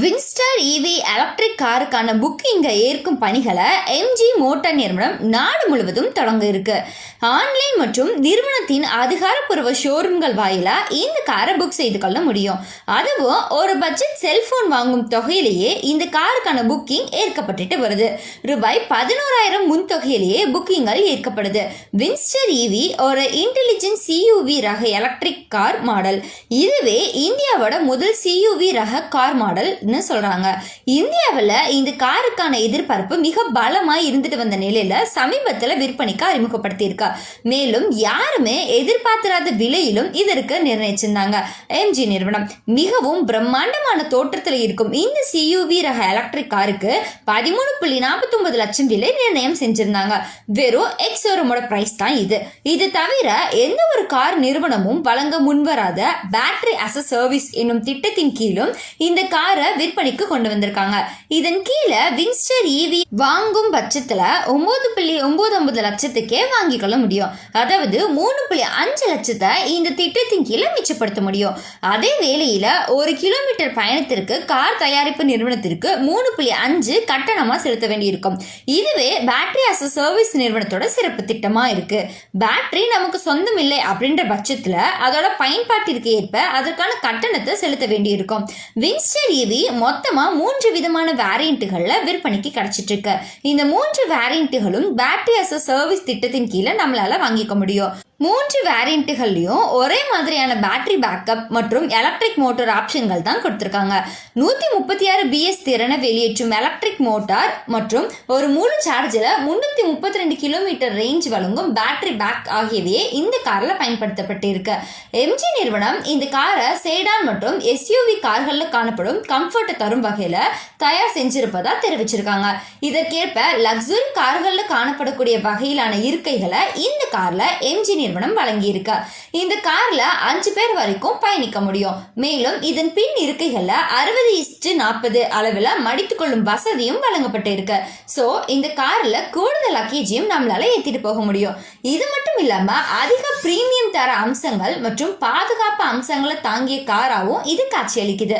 Windsor இவி electric காருக்கான புக்கிங்கை ஏற்கும் பணிகளை MG motor நிறுவனம் நாடு முழுவதும் தொடங்க இருக்கு. ஆன்லைன் மற்றும் நிறுவனத்தின் அதிகாரப்பூர்வ ஷோரூம்கள் வாயிலா இந்த காரை புக் செய்து கொள்ள முடியும். அதுவும் ஒரு பட்ஜெட் செல்போன் வாங்கும் தொகையிலேயே இந்த காருக்கான புக்கிங் ஏற்கப்பட்டுட்டு வருது. ரூபாய் பதினோராயிரம் முன் தொகையிலேயே புக்கிங்கள் ஏற்கப்படுது. வின்ஸ்டர் இவி ஒரு இன்டெலிஜென்ட் சியூவி ரக எலக்ட்ரிக் கார் மாடல் இதுவே இந்தியாவோட முதல் சியூவி ரக கார் மாடல் மாடல்னு சொல்கிறாங்க இந்தியாவில் இந்த காருக்கான எதிர்பார்ப்பு மிக பலமாக இருந்துட்டு வந்த நிலையில் சமீபத்தில் விற்பனைக்கு அறிமுகப்படுத்தியிருக்கா. மேலும் யாருமே எதிர்பார்த்திராத விலையிலும் இதற்கு நிர்ணயிச்சிருந்தாங்க. எம்ஜி நிறுவனம். மிகவும் பிரம்மாண்டமான தோற்றத்தில் இருக்கும் இந்த சியூவி ரக எலக்ட்ரிக் காருக்கு பதிமூணு புள்ளி நாற்பத்தொன்பது லட்சம் விலை நிர்ணயம் செஞ்சிருந்தாங்க. வெறும் எக்ஸோரமோட ப்ரைஸ் தான் இது. இது தவிர எந்த ஒரு கார் நிறுவனமும் வழங்க முன்வராத பேட்டரி அஸ் அ சர்வீஸ் என்னும் திட்டத்தின் கீழும் இந்த காரை விற்பனைக்கு கொண்டு வந்திருக்காங்க. இதன் கீழே வின்ஸ்டர் ஈவி வாங்கும் பட்சத்துல ஒன்பது புள்ளி ஒன்பது ஒன்பது லட்சத்துக்கே வாங்கிக்கொள்ள முடியும். அதாவது மூணு புள்ளி அஞ்சு லட்சத்தை இந்த திட்டத்தின் கீழே மிச்சப்படுத்த முடியும். அதே வேளையில ஒரு கிலோமீட்டர் பயணத்திற்கு கார் தயாரிப்பு நிறுவனத்திற்கு மூணு புள்ளி அஞ்சு கட்டணமா செலுத்த வேண்டியிருக்கும். இதுவே பேட்டரி அஸ் சர்வீஸ் நிறுவனத்தோட சிறப்பு திட்டமா இருக்கு. பேட்டரி நமக்கு சொந்தம் இல்லை அப்படின்ற பட்சத்துல அதோட பயன்பாட்டிற்கு ஏற்ப அதற்கான கட்டணத்தை செலுத்த வேண்டியிருக்கும். வின்ஸ்டர் ஈவி மொத்தமா மூன்று விதமான வேரியண்ட்டுகளில் விற்பனைக்கு கிடைச்சிட்டு இருக்கு இந்த மூன்று வேரியண்ட்டுகளும் பேட்டரி அஸ் சர்வீஸ் திட்டத்தின் கீழே நம்மளால வாங்கிக்க முடியும். மூன்று வேரியண்ட்டுகள்லையும் ஒரே மாதிரியான பேட்டரி பேக்கப் மற்றும் எலக்ட்ரிக் மோட்டார் ஆப்ஷன்கள் தான் கொடுத்துருக்காங்க. நூற்றி முப்பத்தி ஆறு பிஎஸ் திறனை வெளியேற்றும் எலக்ட்ரிக் மோட்டார் மற்றும் ஒரு முழு சார்ஜில் முந்நூற்றி முப்பத்தி ரெண்டு கிலோமீட்டர் ரேஞ்ச் வழங்கும் பேட்டரி பேக் ஆகியவையே இந்த காரில் பயன்படுத்தப்பட்டிருக்கு. எம்ஜி நிறுவனம் இந்த காரை சேடான் மற்றும் எஸ்யூவி கார்களில் காணப்படும் கம்ஃபர்ட்டை தரும் வகையில் தயார் செஞ்சிருப்பதாக தெரிவிச்சிருக்காங்க. இதற்கேற்ப லக்ஸுரி கார்களில் காணப்படக்கூடிய வகையிலான இருக்கைகளை இந்த காரில் எம்ஜி நிறுவனம் வழங்கியிருக்கு. இந்த கார்ல அஞ்சு பேர் வரைக்கும் பயணிக்க முடியும். மேலும் இதன் பின் இருக்கைகள்ல அறுபது இஸ்டு நாற்பது அளவில் மடித்து கொள்ளும் வசதியும் வழங்கப்பட்டிருக்கு. ஸோ இந்த கார்ல கூடுதல் லக்கேஜையும் நம்மளால ஏத்திட்டு போக முடியும். இது மட்டும் இல்லாம அதிக பிரீமியம் தர அம்சங்கள் மற்றும் பாதுகாப்பு அம்சங்களை தாங்கிய காராகவும் இது காட்சியளிக்குது.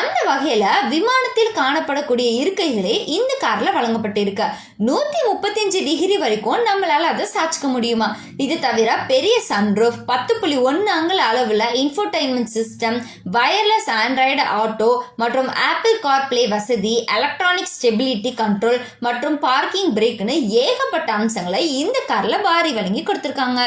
அந்த வகையில விமானத்தில் காணப்படக்கூடிய இருக்கைகளே இந்த கார்ல வழங்கப்பட்டிருக்கு. நூத்தி முப்பத்தஞ்சு டிகிரி வரைக்கும் நம்மளால அதை சாச்சிக்க முடியுமா? இது தவிர பெரிய சன்ரூஃப் பத்து புள்ளி ஒன்று அங்குல அளவில் infotainment system wireless Android Auto மற்றும் ஆப்பிள் கார்ப்ளே வசதி எலக்ட்ரானிக் ஸ்டெபிலிட்டி கண்ட்ரோல் மற்றும் பார்க்கிங் பிரேக்னு ஏகப்பட்ட அம்சங்களை இந்த காரில் வாரி வழங்கி கொடுத்துருக்காங்க.